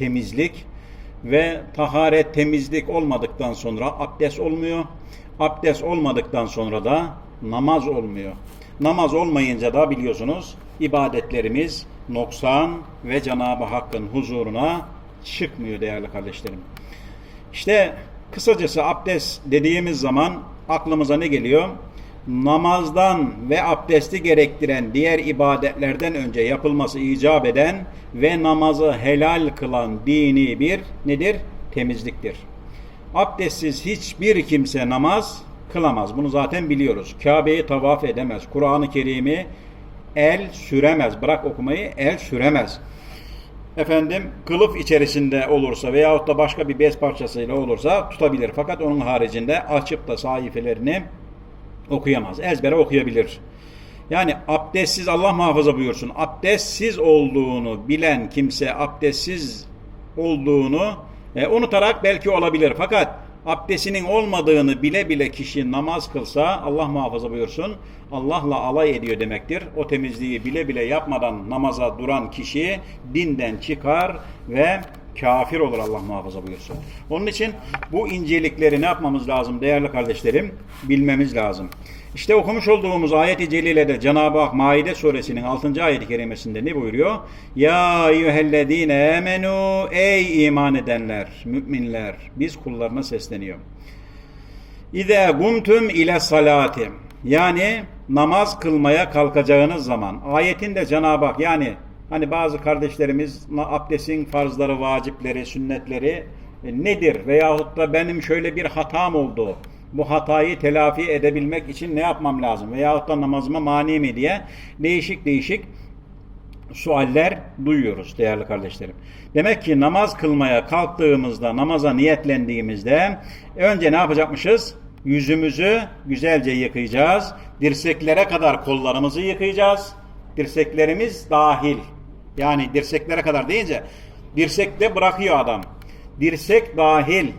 temizlik ve taharet temizlik olmadıktan sonra abdest olmuyor. Abdest olmadıktan sonra da namaz olmuyor. Namaz olmayınca da biliyorsunuz ibadetlerimiz noksan ve Cenab-ı Hakk'ın huzuruna çıkmıyor değerli kardeşlerim. İşte kısacası abdest dediğimiz zaman aklımıza ne geliyor? Namazdan ve abdesti gerektiren diğer ibadetlerden önce yapılması icap eden ve namazı helal kılan dini bir nedir? Temizliktir. Abdestsiz hiçbir kimse namaz kılamaz. Bunu zaten biliyoruz. Kabe'yi tavaf edemez. Kur'an-ı Kerim'i el süremez. Bırak okumayı el süremez efendim kılıf içerisinde olursa veyahut da başka bir bez parçasıyla olursa tutabilir. Fakat onun haricinde açıp da sayfelerini okuyamaz. Ezbere okuyabilir. Yani abdestsiz Allah muhafaza buyursun. Abdestsiz olduğunu bilen kimse abdestsiz olduğunu e, unutarak belki olabilir. Fakat abdestinin olmadığını bile bile kişi namaz kılsa Allah muhafaza buyursun Allah'la alay ediyor demektir. O temizliği bile bile yapmadan namaza duran kişi dinden çıkar ve kafir olur Allah muhafaza buyursun. Onun için bu incelikleri ne yapmamız lazım değerli kardeşlerim? Bilmemiz lazım. İşte okumuş olduğumuz ayet-i celilede Cenab-ı Hak Maide suresinin 6. ayet-i kerimesinde ne buyuruyor? Ya eyyühellezine emenu ey iman edenler, müminler biz kullarına sesleniyor. İze gumtum ile salati yani namaz kılmaya kalkacağınız zaman ayetinde Cenab-ı Hak yani hani bazı kardeşlerimiz abdestin farzları, vacipleri, sünnetleri e, nedir veyahut da benim şöyle bir hatam oldu bu hatayı telafi edebilmek için ne yapmam lazım veyahut da namazıma mani mi diye değişik değişik sualler duyuyoruz değerli kardeşlerim. Demek ki namaz kılmaya kalktığımızda, namaza niyetlendiğimizde önce ne yapacakmışız? Yüzümüzü güzelce yıkayacağız. Dirseklere kadar kollarımızı yıkayacağız. Dirseklerimiz dahil. Yani dirseklere kadar deyince dirsekte bırakıyor adam. Dirsek dahil.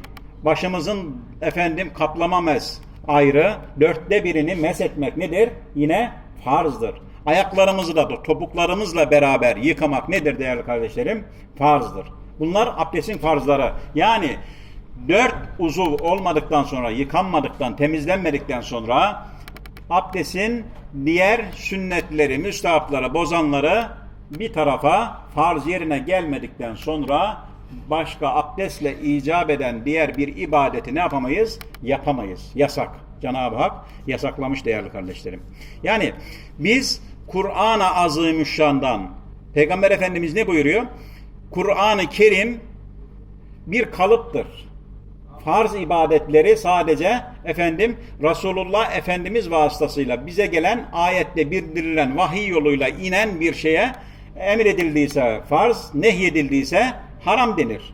Başımızın efendim kaplama mes ayrı. Dörtte birini mes etmek nedir? Yine farzdır. Ayaklarımızı da topuklarımızla beraber yıkamak nedir değerli kardeşlerim? Farzdır. Bunlar abdestin farzları. Yani dört uzuv olmadıktan sonra, yıkanmadıktan, temizlenmedikten sonra abdestin diğer sünnetleri, müstahapları, bozanları bir tarafa farz yerine gelmedikten sonra başka abdestle icap eden diğer bir ibadeti ne yapamayız? Yapamayız. Yasak. Cenab-ı Hak yasaklamış değerli kardeşlerim. Yani biz Kur'an-ı Azimüşşan'dan Peygamber Efendimiz ne buyuruyor? Kur'an-ı Kerim bir kalıptır. Farz ibadetleri sadece efendim Resulullah Efendimiz vasıtasıyla bize gelen ayette bildirilen vahiy yoluyla inen bir şeye emredildiyse farz, nehyedildiyse haram denir.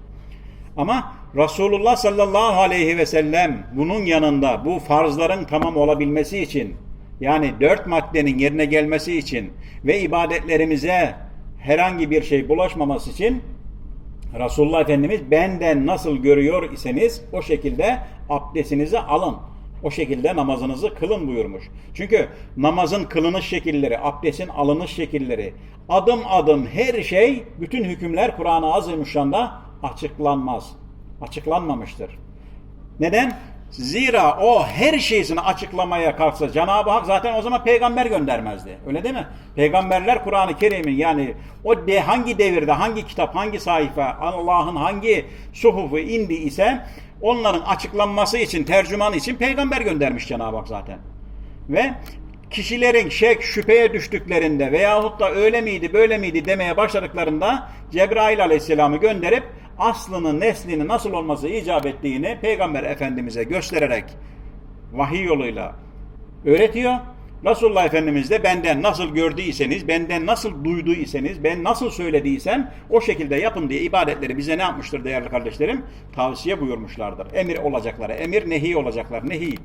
Ama Resulullah sallallahu aleyhi ve sellem bunun yanında bu farzların tamam olabilmesi için yani dört maddenin yerine gelmesi için ve ibadetlerimize herhangi bir şey bulaşmaması için Resulullah Efendimiz benden nasıl görüyor iseniz o şekilde abdestinizi alın. O şekilde namazınızı kılın buyurmuş. Çünkü namazın kılınış şekilleri, abdestin alınış şekilleri, adım adım her şey, bütün hükümler Kur'an-ı Azimüşşan'da açıklanmaz. Açıklanmamıştır. Neden? Zira o her şeysini açıklamaya kalksa Cenab-ı Hak zaten o zaman peygamber göndermezdi. Öyle değil mi? Peygamberler Kur'an-ı Kerim'in yani o de hangi devirde, hangi kitap, hangi sayfa, Allah'ın hangi suhufu indi ise onların açıklanması için, tercüman için peygamber göndermiş Cenab-ı Hak zaten. Ve kişilerin şek, şüpheye düştüklerinde veyahut da öyle miydi, böyle miydi demeye başladıklarında Cebrail aleyhisselamı gönderip aslının, neslinin nasıl olması icap ettiğini Peygamber Efendimiz'e göstererek vahiy yoluyla öğretiyor. Resulullah Efendimiz de benden nasıl gördüyseniz, benden nasıl duyduyseniz, ben nasıl söylediysem o şekilde yapın diye ibadetleri bize ne yapmıştır değerli kardeşlerim? Tavsiye buyurmuşlardır. Emir olacakları, emir nehi olacaklar, nehi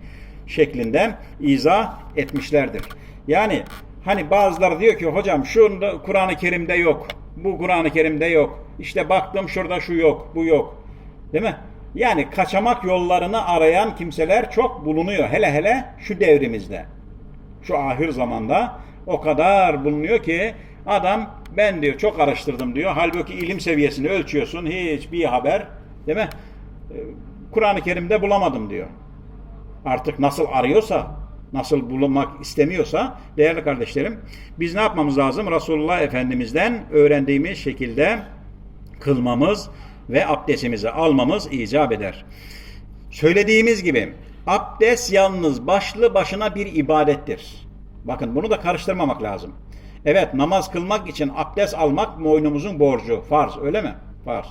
şeklinde izah etmişlerdir. Yani hani bazıları diyor ki hocam şu Kur'an-ı Kerim'de yok, bu Kur'an-ı Kerim'de yok. İşte baktım şurada şu yok, bu yok. Değil mi? Yani kaçamak yollarını arayan kimseler çok bulunuyor. Hele hele şu devrimizde. Şu ahir zamanda o kadar bulunuyor ki Adam ben diyor çok araştırdım diyor. Halbuki ilim seviyesini ölçüyorsun. Hiçbir haber değil mi? Ee, Kur'an-ı Kerim'de bulamadım diyor. Artık nasıl arıyorsa, nasıl bulunmak istemiyorsa değerli kardeşlerim biz ne yapmamız lazım? Resulullah Efendimiz'den öğrendiğimiz şekilde kılmamız ve abdestimizi almamız icap eder. Söylediğimiz gibi abdest yalnız başlı başına bir ibadettir. Bakın bunu da karıştırmamak lazım. Evet namaz kılmak için abdest almak boynumuzun borcu. Farz öyle mi? Farz.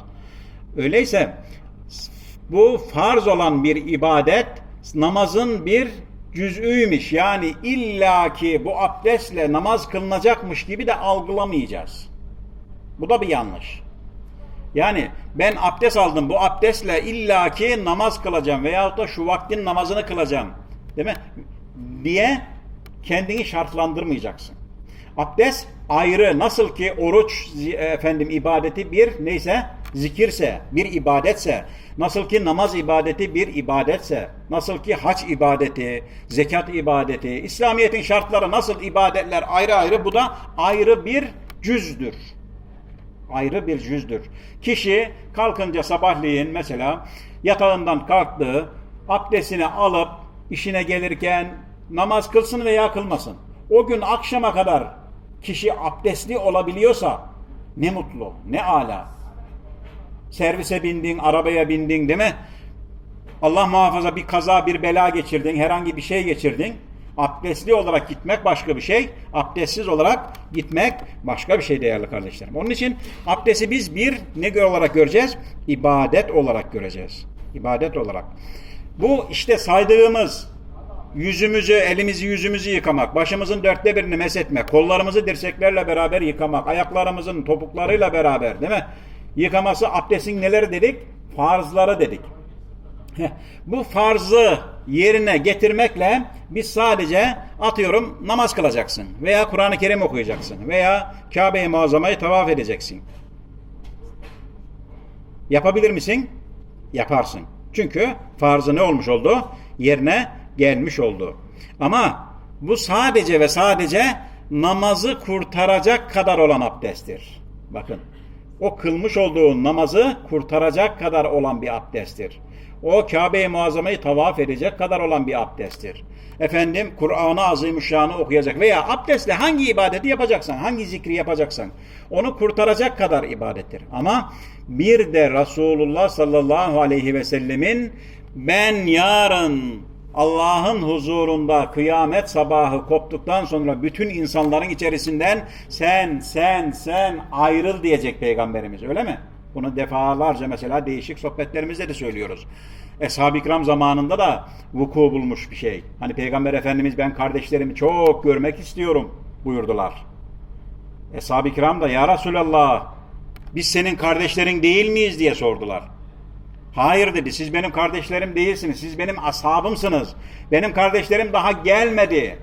Öyleyse bu farz olan bir ibadet namazın bir cüz'üymüş. Yani illaki bu abdestle namaz kılınacakmış gibi de algılamayacağız. Bu da bir yanlış. Yani ben abdest aldım bu abdestle illaki namaz kılacağım veyahut da şu vaktin namazını kılacağım. Değil mi? Diye kendini şartlandırmayacaksın. Abdest ayrı nasıl ki oruç efendim ibadeti bir neyse zikirse bir ibadetse nasıl ki namaz ibadeti bir ibadetse nasıl ki hac ibadeti zekat ibadeti İslamiyet'in şartları nasıl ibadetler ayrı ayrı bu da ayrı bir cüzdür ayrı bir cüzdür. Kişi kalkınca sabahleyin mesela yatağından kalktı, abdestini alıp işine gelirken namaz kılsın veya kılmasın. O gün akşama kadar kişi abdestli olabiliyorsa ne mutlu, ne ala. Servise bindin, arabaya bindin değil mi? Allah muhafaza bir kaza, bir bela geçirdin, herhangi bir şey geçirdin. Abdestli olarak gitmek başka bir şey. Abdestsiz olarak gitmek başka bir şey değerli kardeşlerim. Onun için abdesti biz bir ne olarak göreceğiz? İbadet olarak göreceğiz. İbadet olarak. Bu işte saydığımız yüzümüzü, elimizi, yüzümüzü yıkamak, başımızın dörtte birini mesetmek, kollarımızı dirseklerle beraber yıkamak, ayaklarımızın topuklarıyla beraber değil mi? Yıkaması abdestin neleri dedik? Farzları dedik. Bu farzı yerine getirmekle biz sadece atıyorum namaz kılacaksın veya Kur'an-ı Kerim okuyacaksın veya Kabe-i Muazzama'yı tavaf edeceksin. Yapabilir misin? Yaparsın. Çünkü farzı ne olmuş oldu? Yerine gelmiş oldu. Ama bu sadece ve sadece namazı kurtaracak kadar olan abdesttir. Bakın. O kılmış olduğu namazı kurtaracak kadar olan bir abdesttir. O Kabe-i Muazzama'yı tavaf edecek kadar olan bir abdesttir. Efendim Kur'an-ı Azimüşşan'ı okuyacak veya abdestle hangi ibadeti yapacaksan, hangi zikri yapacaksan onu kurtaracak kadar ibadettir. Ama bir de Resulullah sallallahu aleyhi ve sellemin ben yarın Allah'ın huzurunda kıyamet sabahı koptuktan sonra bütün insanların içerisinden sen, sen, sen ayrıl diyecek Peygamberimiz öyle mi? Bunu defalarca mesela değişik sohbetlerimizde de söylüyoruz. Eshab-ı İkram zamanında da vuku bulmuş bir şey. Hani Peygamber Efendimiz ben kardeşlerimi çok görmek istiyorum buyurdular. Eshab-ı İkram da ya Resulallah biz senin kardeşlerin değil miyiz diye sordular. Hayır dedi siz benim kardeşlerim değilsiniz. Siz benim ashabımsınız. Benim kardeşlerim daha gelmedi.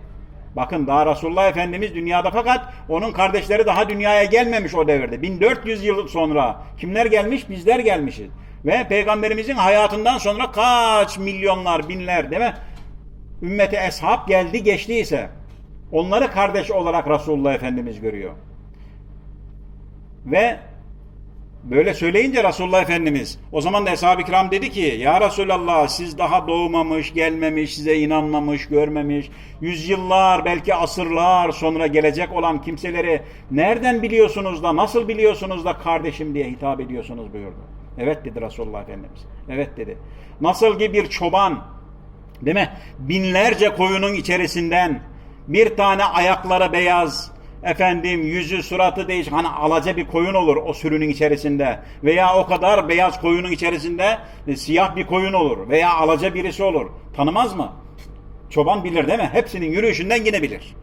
Bakın daha Resulullah Efendimiz dünyada fakat onun kardeşleri daha dünyaya gelmemiş o devirde. 1400 yıl sonra kimler gelmiş? Bizler gelmişiz. Ve Peygamberimizin hayatından sonra kaç milyonlar, binler değil mi? Ümmeti eshab geldi geçtiyse onları kardeş olarak Resulullah Efendimiz görüyor. Ve Böyle söyleyince Resulullah Efendimiz o zaman da Eshab-ı Kiram dedi ki Ya Resulallah siz daha doğmamış, gelmemiş, size inanmamış, görmemiş yüzyıllar belki asırlar sonra gelecek olan kimseleri nereden biliyorsunuz da nasıl biliyorsunuz da kardeşim diye hitap ediyorsunuz buyurdu. Evet dedi Resulullah Efendimiz. Evet dedi. Nasıl ki bir çoban değil mi? Binlerce koyunun içerisinden bir tane ayakları beyaz, efendim yüzü suratı değişik hani alaca bir koyun olur o sürünün içerisinde veya o kadar beyaz koyunun içerisinde e, siyah bir koyun olur veya alaca birisi olur. Tanımaz mı? Çoban bilir değil mi? Hepsinin yürüyüşünden yine bilir.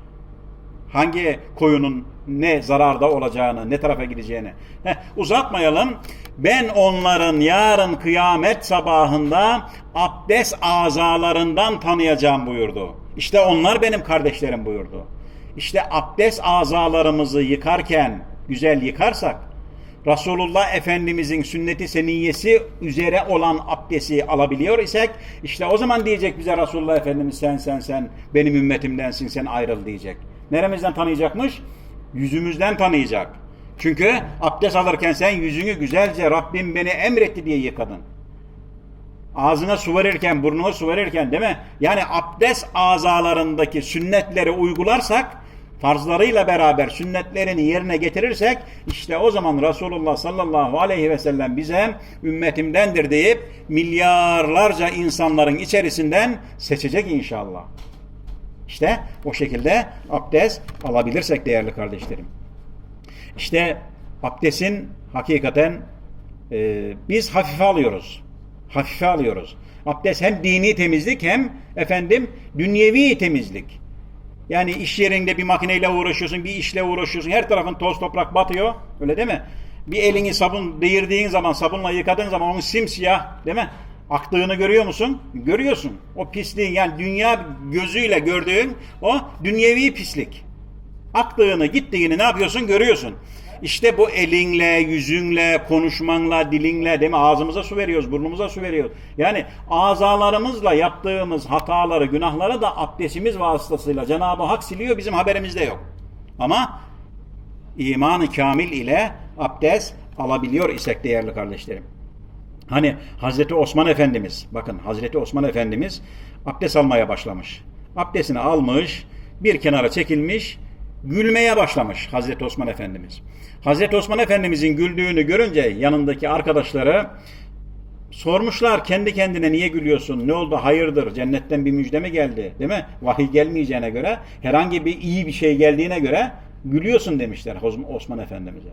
Hangi koyunun ne zararda olacağını, ne tarafa gideceğini. Heh, uzatmayalım. Ben onların yarın kıyamet sabahında abdest azalarından tanıyacağım buyurdu. İşte onlar benim kardeşlerim buyurdu. İşte abdest azalarımızı yıkarken güzel yıkarsak Resulullah Efendimizin sünneti seniyyesi üzere olan abdesti alabiliyor isek işte o zaman diyecek bize Resulullah Efendimiz sen sen sen benim ümmetimdensin sen ayrıl diyecek. Neremizden tanıyacakmış? Yüzümüzden tanıyacak. Çünkü abdest alırken sen yüzünü güzelce Rabbim beni emretti diye yıkadın. Ağzına su verirken, burnuna su verirken değil mi? Yani abdest azalarındaki sünnetleri uygularsak, farzlarıyla beraber sünnetlerini yerine getirirsek, işte o zaman Resulullah sallallahu aleyhi ve sellem bize ümmetimdendir deyip milyarlarca insanların içerisinden seçecek inşallah. İşte o şekilde abdest alabilirsek değerli kardeşlerim. İşte abdestin hakikaten e, biz hafife alıyoruz. Hafife alıyoruz. Abdest hem dini temizlik hem efendim dünyevi temizlik. Yani iş yerinde bir makineyle uğraşıyorsun, bir işle uğraşıyorsun. Her tarafın toz toprak batıyor. Öyle değil mi? Bir elini sabun değirdiğin zaman, sabunla yıkadığın zaman onun simsiyah değil mi? Aktığını görüyor musun? Görüyorsun. O pisliğin yani dünya gözüyle gördüğün o dünyevi pislik. Aktığını, gittiğini ne yapıyorsun? Görüyorsun. İşte bu elinle, yüzünle, konuşmanla, dilinle değil mi? Ağzımıza su veriyoruz, burnumuza su veriyoruz. Yani azalarımızla yaptığımız hataları, günahları da abdestimiz vasıtasıyla Cenab-ı Hak siliyor. Bizim haberimizde yok. Ama imanı kamil ile abdest alabiliyor isek değerli kardeşlerim. Hani Hazreti Osman Efendimiz, bakın Hazreti Osman Efendimiz abdest almaya başlamış. Abdestini almış, bir kenara çekilmiş, gülmeye başlamış Hazreti Osman Efendimiz. Hazreti Osman Efendimizin güldüğünü görünce yanındaki arkadaşları sormuşlar kendi kendine niye gülüyorsun? Ne oldu? Hayırdır? Cennetten bir müjde mi geldi? Değil mi? Vahiy gelmeyeceğine göre, herhangi bir iyi bir şey geldiğine göre gülüyorsun demişler Osman Efendimiz'e.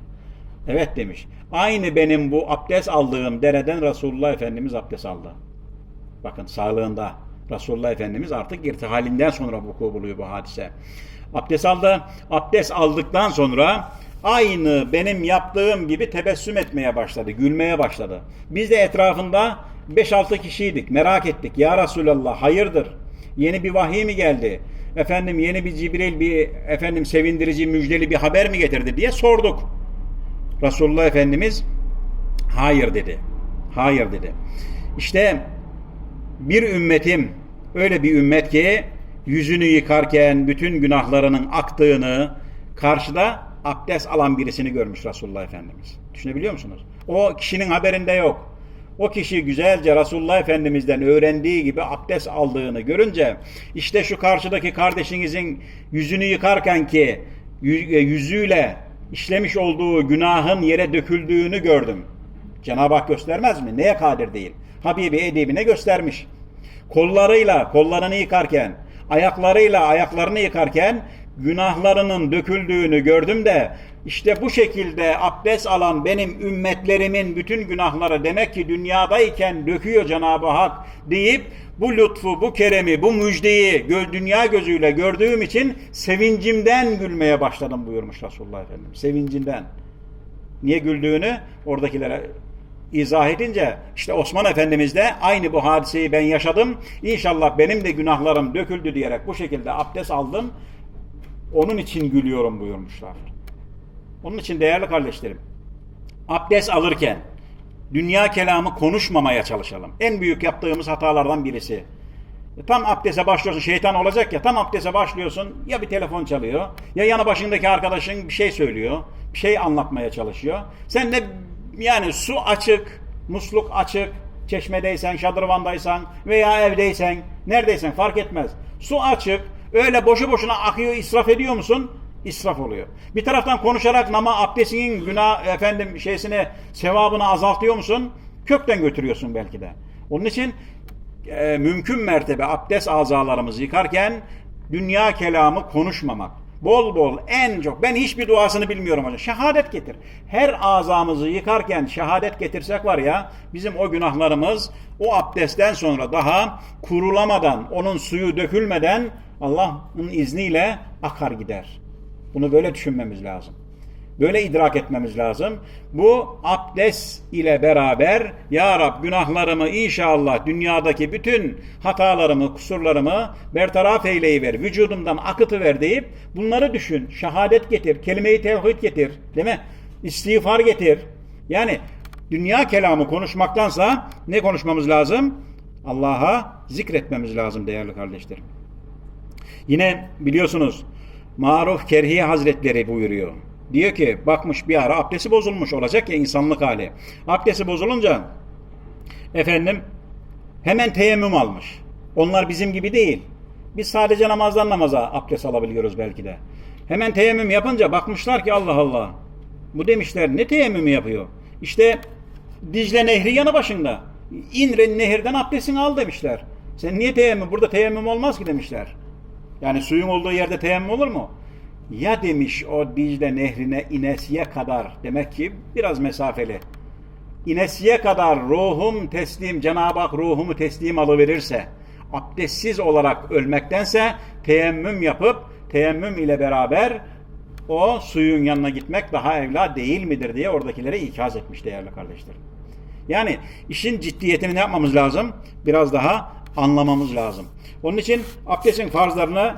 Evet demiş. Aynı benim bu abdest aldığım dereden Resulullah Efendimiz abdest aldı. Bakın sağlığında Resulullah Efendimiz artık irtihalinden sonra vuku buluyor bu hadise. Abdest aldı. Abdest aldıktan sonra aynı benim yaptığım gibi tebessüm etmeye başladı. Gülmeye başladı. Biz de etrafında 5-6 kişiydik. Merak ettik. Ya Resulallah hayırdır? Yeni bir vahiy mi geldi? Efendim yeni bir Cibril bir efendim sevindirici müjdeli bir haber mi getirdi diye sorduk. Resulullah Efendimiz hayır dedi. Hayır dedi. İşte bir ümmetim öyle bir ümmet ki yüzünü yıkarken bütün günahlarının aktığını karşıda abdest alan birisini görmüş Resulullah Efendimiz. Düşünebiliyor musunuz? O kişinin haberinde yok. O kişi güzelce Resulullah Efendimiz'den öğrendiği gibi abdest aldığını görünce işte şu karşıdaki kardeşinizin yüzünü yıkarken ki yüzüyle işlemiş olduğu günahın yere döküldüğünü gördüm. Cenab-ı Hak göstermez mi? Neye kadir değil? Habibi edibine göstermiş. Kollarıyla kollarını yıkarken, ayaklarıyla ayaklarını yıkarken günahlarının döküldüğünü gördüm de işte bu şekilde abdest alan benim ümmetlerimin bütün günahları demek ki dünyadayken döküyor Cenab-ı Hak deyip bu lütfu, bu keremi, bu müjdeyi dünya gözüyle gördüğüm için sevincimden gülmeye başladım buyurmuş Resulullah Efendimiz. Sevincinden. Niye güldüğünü oradakilere izah edince işte Osman Efendimiz de aynı bu hadiseyi ben yaşadım. İnşallah benim de günahlarım döküldü diyerek bu şekilde abdest aldım. Onun için gülüyorum buyurmuşlar. Onun için değerli kardeşlerim, abdest alırken dünya kelamı konuşmamaya çalışalım. En büyük yaptığımız hatalardan birisi. Tam abdese başlıyorsun, şeytan olacak ya, tam abdese başlıyorsun, ya bir telefon çalıyor, ya yanı başındaki arkadaşın bir şey söylüyor, bir şey anlatmaya çalışıyor. Sen de yani su açık, musluk açık, çeşmedeysen, şadırvandaysan veya evdeysen, neredeysen fark etmez. Su açık, öyle boşu boşuna akıyor, israf ediyor musun? israf oluyor. Bir taraftan konuşarak nama abdestinin günah efendim şeysini sevabını azaltıyor musun? Kökten götürüyorsun belki de. Onun için e, mümkün mertebe abdest azalarımızı yıkarken dünya kelamı konuşmamak. Bol bol en çok ben hiçbir duasını bilmiyorum hocam. Şehadet getir. Her azamızı yıkarken şehadet getirsek var ya bizim o günahlarımız o abdestten sonra daha kurulamadan onun suyu dökülmeden Allah'ın izniyle akar gider. Bunu böyle düşünmemiz lazım. Böyle idrak etmemiz lazım. Bu abdest ile beraber Ya Rab günahlarımı inşallah dünyadaki bütün hatalarımı, kusurlarımı bertaraf eyleyiver, vücudumdan akıtıver deyip bunları düşün. Şehadet getir, kelime-i tevhid getir. Değil mi? İstiğfar getir. Yani dünya kelamı konuşmaktansa ne konuşmamız lazım? Allah'a zikretmemiz lazım değerli kardeşlerim. Yine biliyorsunuz Maruf Kerhi Hazretleri buyuruyor. Diyor ki bakmış bir ara abdesti bozulmuş olacak ya insanlık hali. Abdesti bozulunca efendim hemen teyemmüm almış. Onlar bizim gibi değil. Biz sadece namazdan namaza abdest alabiliyoruz belki de. Hemen teyemmüm yapınca bakmışlar ki Allah Allah. Bu demişler ne teyemmümü yapıyor? İşte Dicle Nehri yanı başında. İn nehirden abdestini al demişler. Sen niye teyemmüm? Burada teyemmüm olmaz ki demişler. Yani suyun olduğu yerde teyemmüm olur mu? Ya demiş o Dicle Nehri'ne inesiye kadar demek ki biraz mesafeli. İnesiye kadar ruhum teslim, Cenab-ı Hak ruhumu teslim alıverirse, abdestsiz olarak ölmektense teyemmüm yapıp teyemmüm ile beraber o suyun yanına gitmek daha evla değil midir diye oradakilere ikaz etmiş değerli kardeşlerim. Yani işin ciddiyetini ne yapmamız lazım? Biraz daha anlamamız lazım. Onun için abdestin farzlarını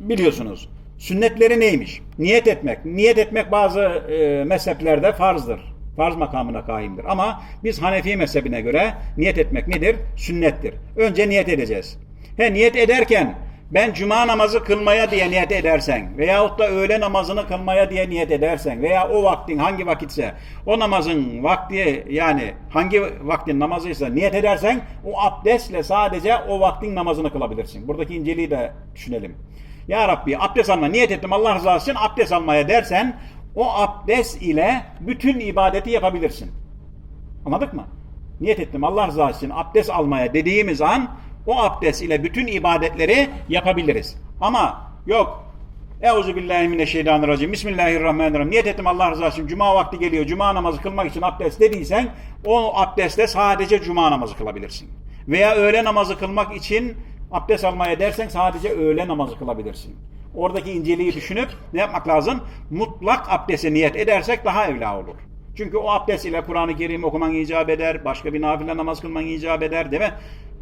biliyorsunuz. Sünnetleri neymiş? Niyet etmek. Niyet etmek bazı e, mezheplerde farzdır. Farz makamına kaimdir. Ama biz Hanefi mezhebine göre niyet etmek nedir? Sünnettir. Önce niyet edeceğiz. He niyet ederken ben cuma namazı kılmaya diye niyet edersen veyahut da öğle namazını kılmaya diye niyet edersen veya o vaktin hangi vakitse o namazın vakti yani hangi vaktin namazıysa niyet edersen o abdestle sadece o vaktin namazını kılabilirsin. Buradaki inceliği de düşünelim. Ya Rabbi abdest alma niyet ettim Allah rızası için abdest almaya dersen o abdest ile bütün ibadeti yapabilirsin. Anladık mı? Niyet ettim Allah rızası için abdest almaya dediğimiz an o abdest ile bütün ibadetleri yapabiliriz. Ama yok Euzubillahimineşşeytanirracim. Bismillahirrahmanirrahim. Niyet ettim Allah rızası için. Cuma vakti geliyor. Cuma namazı kılmak için abdest dediysen o abdestle sadece cuma namazı kılabilirsin. Veya öğle namazı kılmak için abdest almaya dersen sadece öğle namazı kılabilirsin. Oradaki inceliği düşünüp ne yapmak lazım? Mutlak abdeste niyet edersek daha evla olur. Çünkü o abdest ile Kur'an-ı Kerim okuman icap eder, başka bir nafile namaz kılman icap eder değil mi?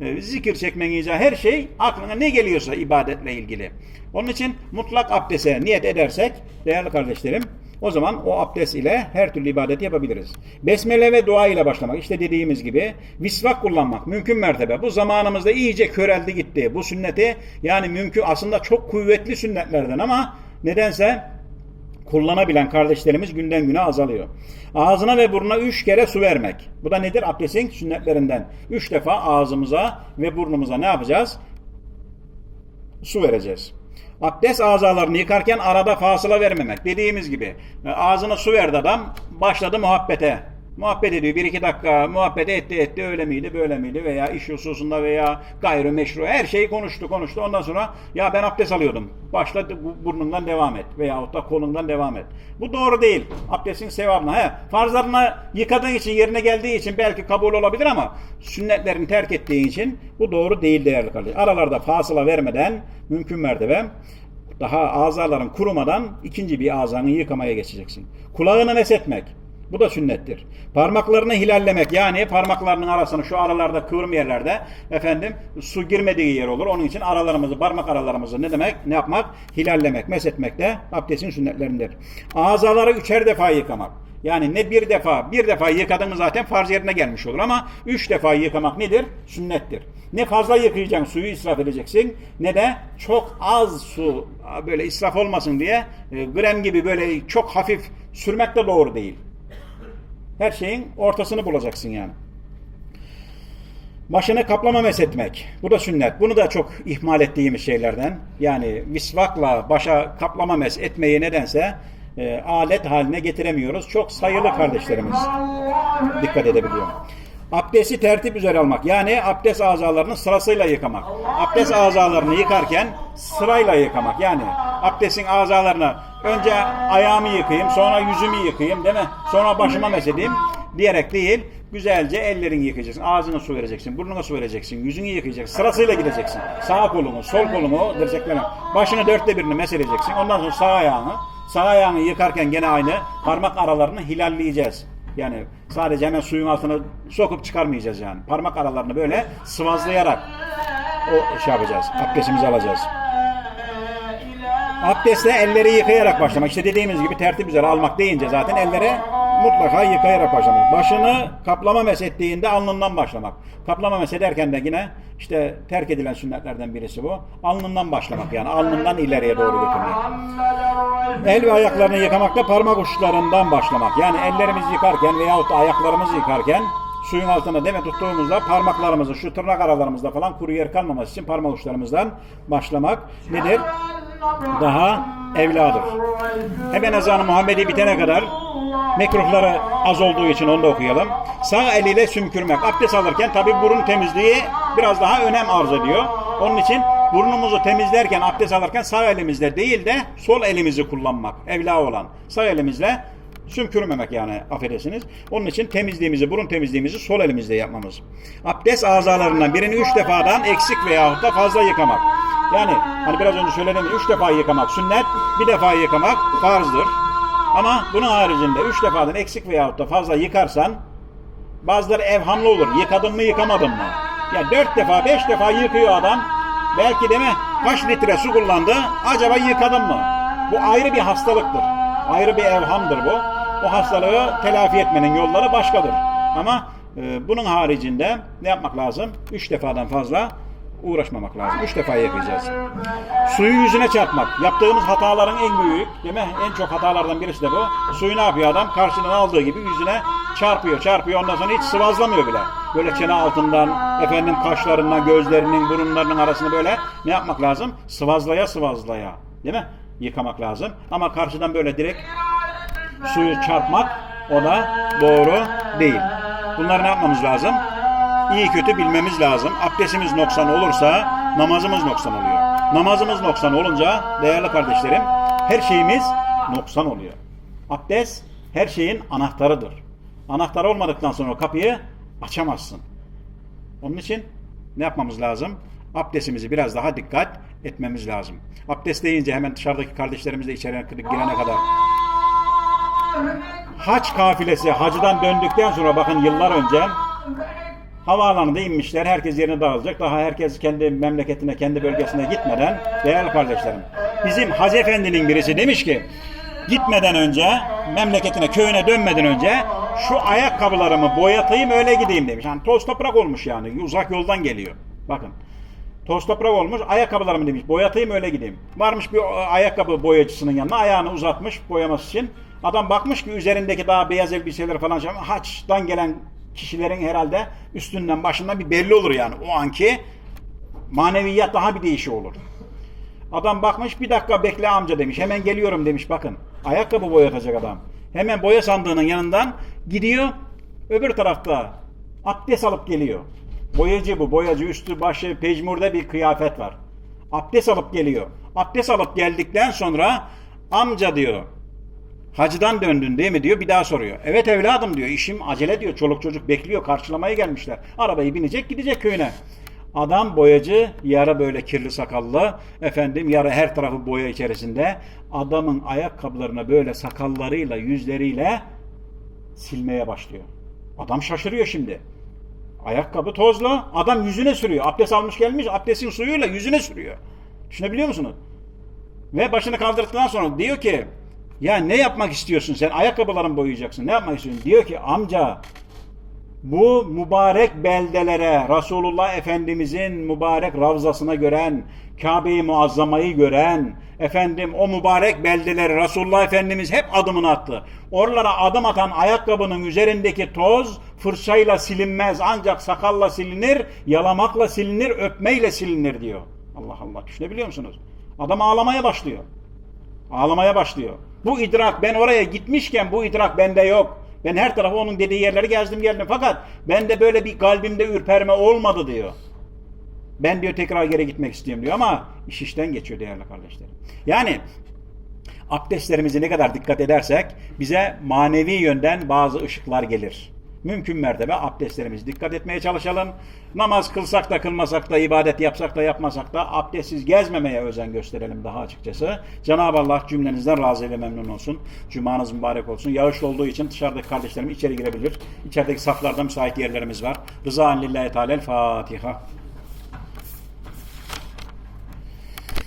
Ee, zikir çekmen icap her şey aklına ne geliyorsa ibadetle ilgili. Onun için mutlak abdeste niyet edersek değerli kardeşlerim o zaman o abdest ile her türlü ibadeti yapabiliriz. Besmele ve dua ile başlamak. İşte dediğimiz gibi visvak kullanmak mümkün mertebe. Bu zamanımızda iyice köreldi gitti. Bu sünneti yani mümkün aslında çok kuvvetli sünnetlerden ama nedense kullanabilen kardeşlerimiz günden güne azalıyor. Ağzına ve burnuna üç kere su vermek. Bu da nedir? Abdestin sünnetlerinden. Üç defa ağzımıza ve burnumuza ne yapacağız? Su vereceğiz. Abdest azalarını yıkarken arada fasıla vermemek. Dediğimiz gibi ağzına su verdi adam başladı muhabbete. Muhabbet ediyor. Bir iki dakika muhabbet etti etti öyle miydi böyle miydi veya iş hususunda veya gayrimeşru her şeyi konuştu konuştu. Ondan sonra ya ben abdest alıyordum. Başla burnundan devam et veyahut da kolundan devam et. Bu doğru değil. Abdestin sevabına. He, farzlarını yıkadığın için yerine geldiği için belki kabul olabilir ama sünnetlerini terk ettiği için bu doğru değil değerli kardeşler. Aralarda fasıla vermeden mümkün mertebe daha azaların kurumadan ikinci bir azanı yıkamaya geçeceksin. Kulağını mesetmek. Bu da sünnettir. Parmaklarını hilallemek yani parmaklarının arasını şu aralarda kıvrım yerlerde efendim su girmediği yer olur. Onun için aralarımızı parmak aralarımızı ne demek ne yapmak? Hilallemek, mesetmek de abdestin sünnetlerindir. Azaları üçer defa yıkamak. Yani ne bir defa, bir defa yıkadığımız zaten farz yerine gelmiş olur ama üç defa yıkamak nedir? Sünnettir. Ne fazla yıkayacaksın, suyu israf edeceksin ne de çok az su böyle israf olmasın diye e, gram gibi böyle çok hafif sürmek de doğru değil. Her şeyin ortasını bulacaksın yani. Başını kaplama mesetmek. Bu da sünnet. Bunu da çok ihmal ettiğimiz şeylerden. Yani visvakla başa kaplama mes etmeyi nedense e, alet haline getiremiyoruz. Çok sayılı kardeşlerimiz dikkat edebiliyor. Abdesti tertip üzere almak. Yani abdest azalarını sırasıyla yıkamak. Abdest azalarını yıkarken sırayla yıkamak. Yani abdestin azalarını önce ayağımı yıkayayım, sonra yüzümü yıkayayım değil mi? Sonra başıma mesedeyim diyerek değil, güzelce ellerini yıkayacaksın. Ağzına su vereceksin, burnuna su vereceksin, yüzünü yıkayacaksın. Sırasıyla gideceksin. Sağ kolunu, sol kolunu, dirseklerini, başını dörtte birini mesedeceksin. Ondan sonra sağ ayağını, sağ ayağını yıkarken gene aynı parmak aralarını hilalleyeceğiz. Yani sadece hemen suyun altına sokup çıkarmayacağız yani. Parmak aralarını böyle sıvazlayarak o şey yapacağız. Abdestimizi alacağız. Abdestle elleri yıkayarak başlamak. İşte dediğimiz gibi tertip üzere almak deyince zaten ellere mutlaka yıkayarak başlamak. Başını kaplama mesettiğinde alnından başlamak. Kaplama mesederken de yine işte terk edilen sünnetlerden birisi bu. Alnından başlamak yani alnından ileriye doğru götürmek. El ve ayaklarını yıkamakta parmak uçlarından başlamak. Yani ellerimizi yıkarken veyahut da ayaklarımızı yıkarken suyun altına deme tuttuğumuzda parmaklarımızı şu tırnak aralarımızda falan kuru yer kalmaması için parmak uçlarımızdan başlamak nedir? Daha evladır. Hemen ezanı Muhammedi bitene kadar mekruhları az olduğu için onu da okuyalım. Sağ eliyle sümkürmek. Abdest alırken tabi burun temizliği biraz daha önem arz ediyor. Onun için burnumuzu temizlerken, abdest alırken sağ elimizle değil de sol elimizi kullanmak. Evla olan. Sağ elimizle sümkürmemek yani affedersiniz. Onun için temizliğimizi, burun temizliğimizi sol elimizle yapmamız. Abdest azalarından birini üç defadan eksik veyahut da fazla yıkamak. Yani hani biraz önce söylediğim üç defa yıkamak sünnet, bir defa yıkamak farzdır. Ama bunun haricinde üç defadan eksik veyahut da fazla yıkarsan bazıları evhamlı olur. Yıkadın mı yıkamadın mı? Ya dört defa beş defa yıkıyor adam. Belki de mi kaç litre su kullandı? Acaba yıkadın mı? Bu ayrı bir hastalıktır. Ayrı bir evhamdır bu. O hastalığı telafi etmenin yolları başkadır. Ama e, bunun haricinde ne yapmak lazım? Üç defadan fazla uğraşmamak lazım. Üç defa yıkayacağız. Suyu yüzüne çarpmak. Yaptığımız hataların en büyük, değil mi? En çok hatalardan birisi de bu. Suyu ne yapıyor adam? Karşıdan aldığı gibi yüzüne çarpıyor, çarpıyor. Ondan sonra hiç sıvazlamıyor bile. Böyle çene altından, efendim kaşlarından, gözlerinin, burunlarının arasında böyle ne yapmak lazım? Sıvazlaya sıvazlaya. Değil mi? Yıkamak lazım. Ama karşıdan böyle direkt suyu çarpmak o da doğru değil. Bunları ne yapmamız lazım? İyi kötü bilmemiz lazım. Abdestimiz noksan olursa namazımız noksan oluyor. Namazımız noksan olunca değerli kardeşlerim her şeyimiz noksan oluyor. Abdest her şeyin anahtarıdır. Anahtar olmadıktan sonra kapıyı açamazsın. Onun için ne yapmamız lazım? Abdestimizi biraz daha dikkat etmemiz lazım. Abdest deyince hemen dışarıdaki kardeşlerimiz de içeriye girene kadar haç kafilesi hacıdan döndükten sonra bakın yıllar önce havaalanında inmişler. Herkes yerine dağılacak. Daha herkes kendi memleketine, kendi bölgesine gitmeden değerli kardeşlerim. Bizim Hacı Efendi'nin birisi demiş ki gitmeden önce memleketine, köyüne dönmeden önce şu ayakkabılarımı boyatayım öyle gideyim demiş. Yani toz toprak olmuş yani. Uzak yoldan geliyor. Bakın. Toz toprak olmuş. Ayakkabılarımı demiş. Boyatayım öyle gideyim. Varmış bir ayakkabı boyacısının yanına. Ayağını uzatmış boyaması için. Adam bakmış ki üzerindeki daha beyaz elbiseler falan şey. Haçtan gelen kişilerin herhalde üstünden başından bir belli olur yani. O anki maneviyat daha bir değişi olur. Adam bakmış bir dakika bekle amca demiş. Hemen geliyorum demiş bakın. Ayakkabı boyatacak adam. Hemen boya sandığının yanından gidiyor. Öbür tarafta abdest alıp geliyor. Boyacı bu. Boyacı üstü başı pejmurde bir kıyafet var. Abdest alıp geliyor. Abdest alıp geldikten sonra amca diyor. Hacıdan döndün değil mi diyor. Bir daha soruyor. Evet evladım diyor. İşim acele diyor. Çoluk çocuk bekliyor. Karşılamaya gelmişler. Arabayı binecek gidecek köyüne. Adam boyacı, yarı böyle kirli sakallı, efendim yarı her tarafı boya içerisinde. Adamın ayakkabılarına böyle sakallarıyla, yüzleriyle silmeye başlıyor. Adam şaşırıyor şimdi. Ayakkabı tozlu, adam yüzüne sürüyor. Abdest almış gelmiş, abdestin suyuyla yüzüne sürüyor. Düşünebiliyor musunuz? Ve başını kaldırdıktan sonra diyor ki, ya ne yapmak istiyorsun sen? Ayakkabılarını boyayacaksın. Ne yapmak istiyorsun? Diyor ki amca bu mübarek beldelere Resulullah Efendimizin mübarek ravzasına gören, Kabe-i Muazzama'yı gören, efendim o mübarek beldeleri Resulullah Efendimiz hep adımını attı. Oralara adım atan ayakkabının üzerindeki toz fırçayla silinmez ancak sakalla silinir, yalamakla silinir, öpmeyle silinir diyor. Allah Allah düşünebiliyor musunuz? Adam ağlamaya başlıyor. Ağlamaya başlıyor. Bu idrak ben oraya gitmişken bu idrak bende yok. Ben her tarafı onun dediği yerleri gezdim geldim fakat bende böyle bir kalbimde ürperme olmadı diyor. Ben diyor tekrar geri gitmek istiyorum diyor ama iş işten geçiyor değerli kardeşlerim. Yani abdestlerimizi ne kadar dikkat edersek bize manevi yönden bazı ışıklar gelir. Mümkün mertebe abdestlerimizi dikkat etmeye çalışalım. Namaz kılsak da kılmasak da, ibadet yapsak da yapmasak da abdestsiz gezmemeye özen gösterelim daha açıkçası. Cenab-ı Allah cümlenizden razı ve memnun olsun. Cumanız mübarek olsun. Yağışlı olduğu için dışarıdaki kardeşlerim içeri girebilir. İçerideki saflarda müsait yerlerimiz var. Rıza lillahi teala Fatiha.